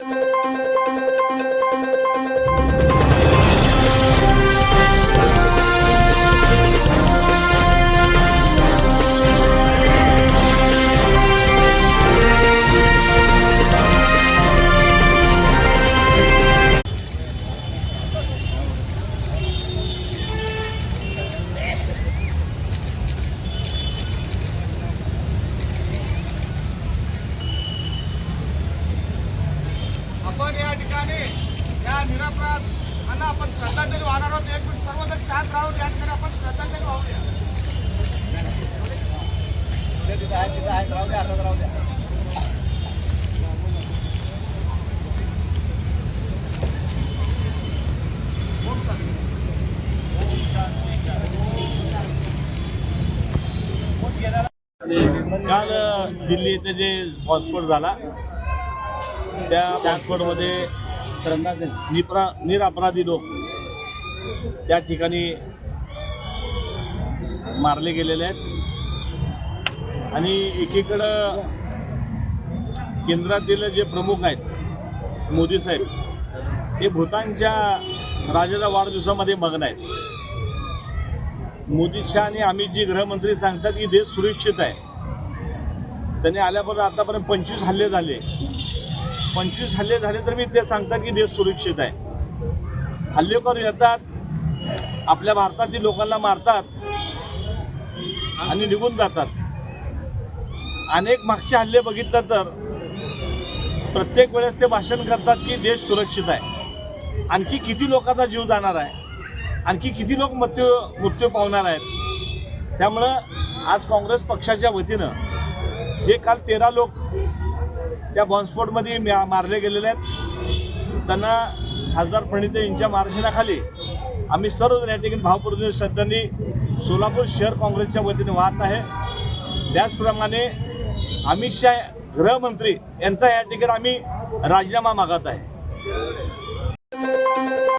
you आपण या ठिकाणी या निरपराधांना आपण श्रद्धांजली वाहणार आहोत एक मिनिट सर्वजण शांत राहून या ठिकाणी आपण श्रद्धांजली वाहूया ओम शांती. काल दिल्ली येथे जे बॉम्बस्फोट झाला त्या बॉम्बस्फोटमध्ये निप्रा निरपराधी लोक त्या ठिकाणी मारले गेलेले आहेत. आणि एकीकडं केंद्रातील जे प्रमुख आहेत मोदी साहेब हे भूतानच्या राजाच्या वाढदिवसामध्ये मग्न आहेत. मोदी शहा आणि अमितजी गृहमंत्री सांगतात की देश सुरक्षित आहे. त्यांनी आल्यापर्यंत आतापर्यंत पंचवीस हल्ले झाले. पंचवीस हल्ले झाले तर मी ते सांगतात की देश सुरक्षित आहे. हल्लेखोर येतात. आपल्या भारतातील लोकांना मारतात. आणि निघून जातात. अनेक मागचे हल्ले बघितलं तर प्रत्येक वेळेस ते भाषण करतात की देश सुरक्षित आहे. आणखी किती लोकांचा जीव जाणार आहे? आणखी किती लोक मृत्यू मृत्यू पावणार आहेत? त्यामुळं आज काँग्रेस पक्षाच्या वतीनं जे काल तेरा लोक त्या बॉम्बस्फोटमध्ये म्या- मारले गेलेले आहेत. त्यांना खासदार प्रणिते यांच्या मार्गदर्शनाखाली आम्ही सर्व या ठिकाणी भावपूर्ण श्रद्धांनी सोलापूर शहर काँग्रेसच्या वतीने वाहत आहे. त्याचप्रमाणे अमित शहा गृहमंत्री यांचा या ठिकाणी आम्ही राजीनामा मागत आहे.